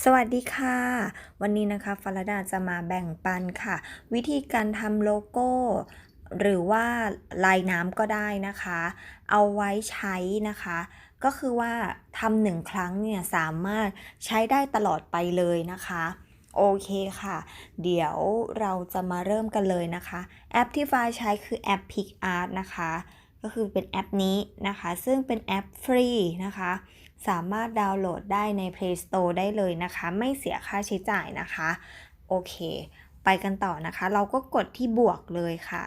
สวัสดีค่ะ วันนี้นะคะฟาราดาจะมาแบ่งปันค่ะ วิธีการทำโลโก้ หรือว่าลายน้ำก็ได้นะคะ เอาไว้ใช้นะคะ ก็คือว่าทำหนึ่งครั้งเนี่ยสามารถใช้ได้ตลอดไปเลยนะคะโอเคค่ะ เดี๋ยวเราจะมาเริ่มกันเลยนะคะ แอปที่ฟ้าใช้คือแอป PicArt นะคะ ก็คือเป็นแอปนี้นะคะ ซึ่งเป็นแอปฟรีนะคะ สามารถดาวน์โหลดได้ใน Play Store ได้เลยนะคะ ไม่เสียค่าใช้จ่ายนะคะ โอเค ไปกันต่อนะคะ เราก็กดที่บวกเลยค่ะ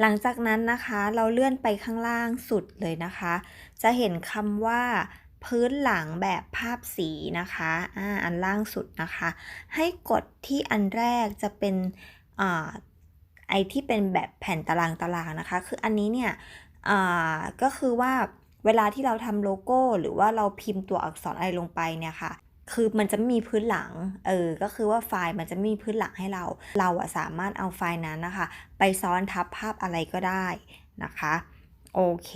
หลังจากนั้นนะคะเราเลื่อนไปข้างล่างสุดเลยนะคะ จะเห็นคำว่า พื้นหลังแบบภาพสีนะคะอ่าอันล่างสุดนะคะ ให้กดที่อันแรกจะเป็นอ่าไอที่เป็นแบบแผ่นตารางตารางนะคะ คืออันนี้เนี่ยอ่าก็คือว่า เวลาที่เราทำโลโก้ หรือว่าเราพิมพ์ตัวอักษรอะไรลงไปเนี่ยค่ะ คือมันจะมีพื้นหลัง เออ ก็คือว่าไฟล์มันจะมีพื้นหลังให้เรา เราอะสามารถเอาไฟล์นั้นนะคะ ไปซ้อนทับภาพอะไรก็ได้นะคะ โอเค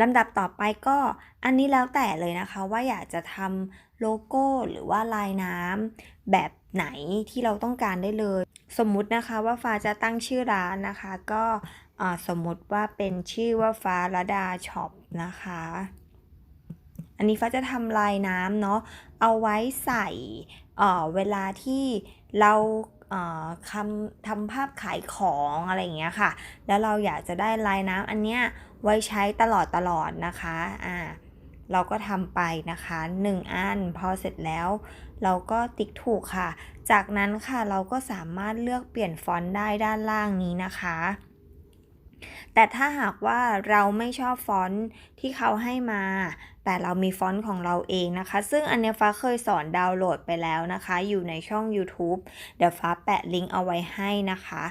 ลำดับต่อไปก็อันนี้แล้วแต่เลยนะคะว่าอยากจะทำโลโก้หรือว่าลายน้ำแบบไหนที่เราต้องการได้เลย สมมุตินะคะว่าฟ้าจะตั้งชื่อร้านนะคะ ก็ สมมติว่าเป็นชื่อว่าฟ้าระดาช็อปนะคะ อันนี้ฟ้าจะทำลายน้ำเนาะ เอาไว้ใส่เวลาที่เราคำทำภาพขายของอะไรอย่างเงี้ยค่ะ แล้วเราอยากจะได้ลายน้ำอันเนี้ยไว้ใช้ตลอดตลอดนะคะ อ่า เราก็ทำไปนะคะ 1 อัน พอเสร็จแล้ว เราก็ติ๊กถูกค่ะ จากนั้นค่ะเราก็สามารถเลือกเปลี่ยนฟอนต์ได้ด้านล่างนี้นะคะ แต่ถ้าหากว่าเราไม่ชอบฟอนต์ที่เขาให้มา แต่เรามีฟอนต์ของเราเองนะคะ ซึ่งอันเนี้ยฟ้าเคยสอนดาวน์โหลดไปแล้วนะคะ อยู่ในช่อง YouTube เดี๋ยวฟ้าแปะลิงก์เอาไว้ให้นะคะ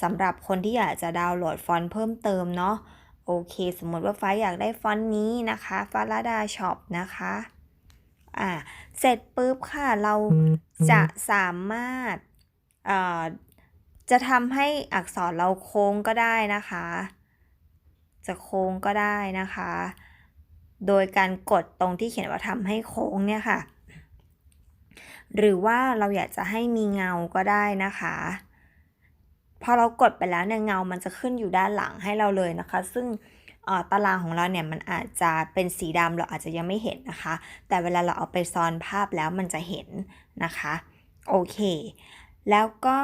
สำหรับคนที่อยากจะดาวน์โหลดฟอนต์เพิ่มเติมเนาะโอเค สมมติว่าฟ้าอยากได้ฟอนต์นี้นะคะฟ้าลาดาช็อปนะคะอ่าเสร็จปุ๊บค่ะ เราจะสามารถ จะทำให้อักษรเราโค้งก็ได้นะคะ จะโค้งก็ได้นะคะ โดยการกดตรงที่เขียนว่าทำให้โค้งเนี่ยค่ะ หรือว่าเราอยากจะให้มีเงาก็ได้นะคะพอเรากดไปแล้วเนี่ยเงามันจะขึ้นอยู่ด้านหลังให้เราเลยนะคะ ซึ่งตารางของเราเนี่ยมันอาจจะเป็นสีดำเราอาจจะยังไม่เห็นนะคะ แต่เวลาเราเอาไปซ้อนภาพแล้วมันจะเห็นนะคะ โอเค แล้วก็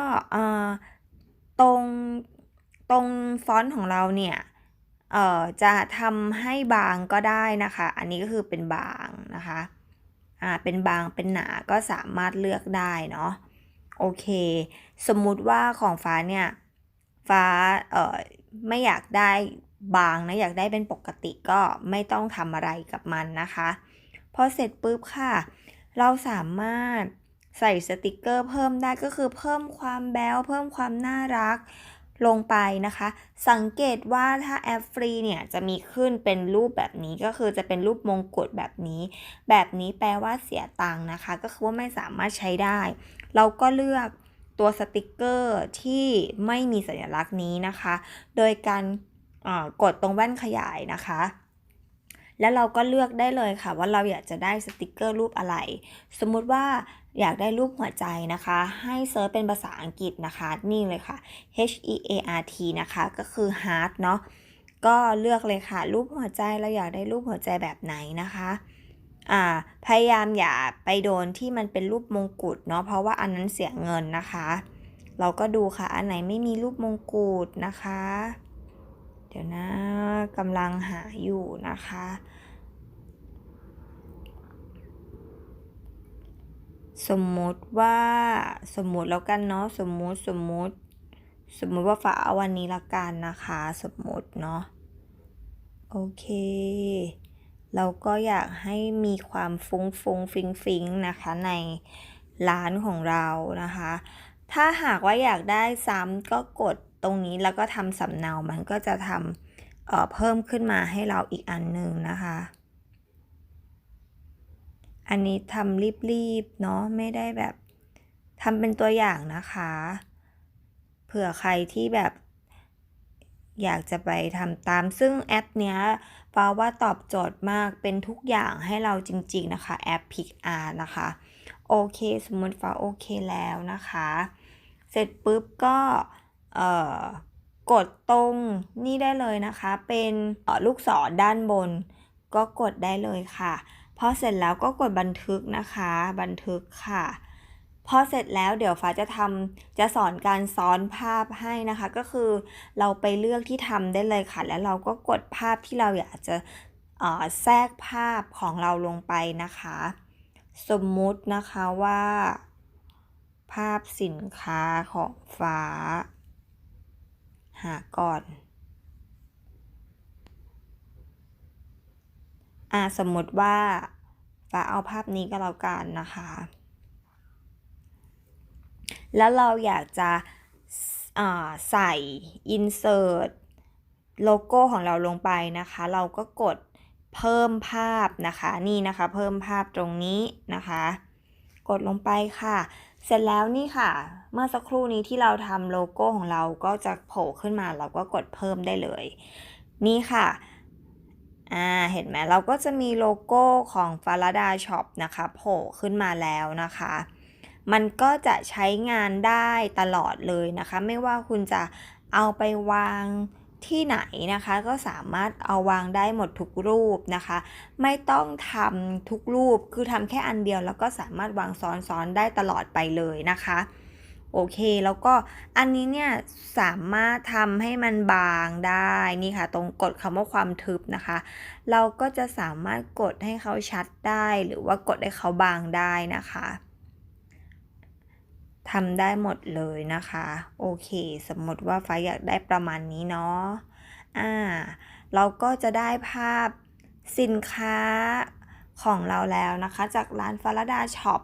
ตรงตรงฟอนต์ของเราเนี่ยเอ่อจะทำให้บางก็ได้นะคะ อันนี้ก็คือเป็นบางนะคะอ่าเป็นบางเป็นหนาก็สามารถเลือกได้เนาะโอเค สมมุติว่าของฟ้าเนี่ยฟ้าเอ่อไม่อยากได้บางนะอยากได้เป็นปกติก็ไม่ต้องทำอะไรกับมันนะคะ พอเสร็จปุ๊บค่ะ เราสามารถ ใส่สติกเกอร์เพิ่มได้ก็คือเพิ่มความแบ๊วเพิ่มความน่ารักลงไปนะคะ สังเกตว่าถ้าแอปฟรีเนี่ยจะมีขึ้นเป็นรูปแบบนี้ก็คือจะเป็นรูปมงกุฎแบบนี้ แบบนี้แปลว่าเสียตังค์นะคะ ก็คือว่าไม่สามารถใช้ได้ เราก็เลือกตัวสติกเกอร์ที่ไม่มีสัญลักษณ์นี้นะคะ โดยการกดตรงแว่นขยายนะคะ แล้วเราก็เลือกได้เลยค่ะ ว่าเราอยากจะได้สติกเกอร์รูปอะไร สมมุติว่าอยากได้รูปหัวใจนะคะ ให้เซิร์ชเป็นภาษาอังกฤษนะคะ นี่เลยค่ะ H E A R T นะคะ ก็คือ heart เนาะก็เลือกเลยค่ะ รูปหัวใจเราอยากได้รูปหัวใจแบบไหนนะคะอ่าพยายามอย่าไปโดนที่มันเป็นรูปมงกุฎเนาะเพราะว่าอันนั้นเสียเงินนะคะ เราก็ดูค่ะ อันไหนไม่มีรูปมงกุฎนะคะ เดี๋ยวนะ กำลังหาอยู่นะคะ สมมติว่าสมมติแล้วกันเนาะสมมติสมมติ สมมติว่าฟ้าเอาวันนี้ละกันนะคะ สมมติเนาะโอเคเราก็อยากให้มีความฟุ้งฟุ้งฟิงฟิงนะคะในร้านของเรานะคะ ถ้าหากว่าอยากได้ซ้ำก็กดตรงนี้แล้วก็ทำสำเนา มันก็จะทำ เเพิ่มขึ้นมาให้เราอีกอันหนึ่งนะคะ อันนี้ทำรีบๆเนาะไม่ได้แบบทำเป็นตัวอย่างนะคะ เผื่อใครที่แบบอยากจะไปทำตามซึ่งแอปเนี้ยฟ้าว่าตอบโจทย์มากเป็นทุกอย่างให้เราจริง ๆ นะคะ แอป PickArt นะคะ โอเค สมมติฟ้าโอเคแล้วนะคะ เสร็จปุ๊บก็ เอ่อ กดตรงนี่ได้เลยนะคะ เป็นลูกศรด้านบน ก็กดได้เลยค่ะ พอเสร็จแล้วก็กดบันทึกนะคะ บันทึกค่ะ พอเสร็จแล้วเดี๋ยวฟ้าจะทำจะสอนการซ้อนภาพให้นะคะ ก็คือเราไปเลือกที่ทำได้เลยค่ะ แล้วเราก็กดภาพที่เราอยากจะแทรกภาพของเราลงไปนะคะ สมมุตินะคะว่า ภาพสินค้าของฟ้า หาก่อน อ่าสมมติว่าฟ้าเอาภาพนี้ก็แล้วกันนะคะ แล้วเราอยากจะอ่าใส่ insert โลโก้ของเราลงไปนะคะ เราก็กดเพิ่มภาพนะคะ นี่นะคะ เพิ่มภาพตรงนี้นะคะ กดลงไปค่ะ เสร็จแล้วนี่ค่ะ เมื่อสักครู่นี้ที่เราทำโลโก้ของเราก็จะโผล่ขึ้นมาเราก็กดเพิ่มได้เลย นี่ค่ะอ่าเห็นไหมเราก็จะมีโลโก้ของ Farada Shop นะคะโผล่ขึ้นมาแล้วนะคะ มันก็จะใช้งานได้ตลอดเลยนะคะ ไม่ว่าคุณจะเอาไปวาง ที่ไหนนะคะก็สามารถเอาวางได้หมดทุกรูปนะคะ ไม่ต้องทำทุกรูปคือทำแค่อันเดียวแล้วก็สามารถวางซ้อนๆได้ตลอดไปเลยนะคะโอเค แล้วก็อันนี้เนี่ยสามารถทำให้มันบางได้นี่ค่ะ ตรงกดคำว่าความทึบนะคะ เราก็จะสามารถกดให้เขาชัดได้ หรือว่ากดให้เขาบางได้นะคะ ทำได้หมดเลยนะคะ โอเค สมมติว่าฟ้าอยากได้ประมาณนี้เนาะอ่าเราก็จะได้ภาพสินค้าของเราแล้วนะคะ จากร้านฟาราดาช็อป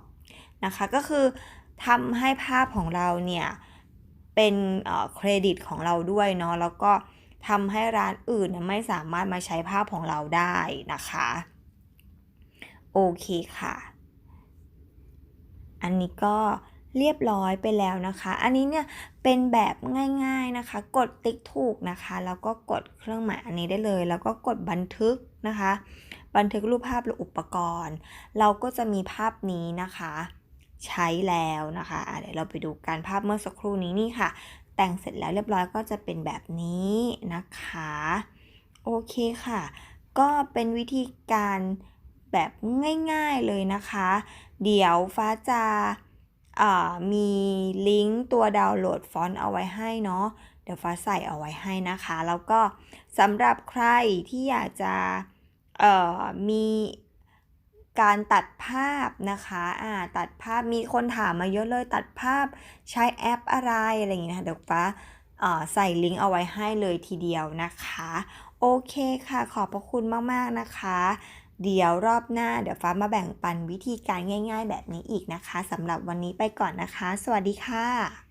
นะคะ ก็คือทำให้ภาพของเราเนี่ย เป็นเครดิตของเราด้วยเนาะแล้วก็ทำให้ร้านอื่นไม่สามารถมาใช้ภาพของเราได้นะคะโอเคค่ะ อันนี้ก็ เรียบร้อยไปแล้วนะคะ อันนี้เนี่ยเป็นแบบง่ายๆนะคะ กดติ๊กถูกนะคะ แล้วก็กดเครื่องหมายอันนี้ได้เลย แล้วก็กดบันทึกนะคะ บันทึกรูปภาพหรืออุปกรณ์ เราก็จะมีภาพนี้นะคะ ใช้แล้วนะคะะเดี๋ยวเราไปดูการภาพเมื่อสักครู่นี้นี่ค่ะ แต่งเสร็จแล้วเรียบร้อยก็จะเป็นแบบนี้นะคะ โอเคค่ะ ก็เป็นวิธีการแบบง่ายๆเลยนะคะ เดี๋ยวฟ้าจะ มีลิงก์ตัวดาวน์โหลดฟอนต์เอาไว้ให้เนาะเดี๋ยวฟ้าใส่เอาไว้ให้นะคะ แล้วก็สำหรับใครที่อยากจะมีการตัดภาพนะคะอ่าตัดภาพมีคนถามมาเยอะเลยตัดภาพใช้แอปอะไรอะไรอย่างเงี้ยนะเดี๋ยวฟ้าใส่ลิงก์เอาไว้ให้เลยทีเดียวนะคะ โอเคค่ะ ขอบพระคุณมาก ๆ นะคะ เดี๋ยวรอบหน้าเดี๋ยวฟ้ามาแบ่งปันวิธีการง่าย ๆ แบบนี้อีกนะคะสำหรับวันนี้ไปก่อนนะคะ สวัสดีค่ะ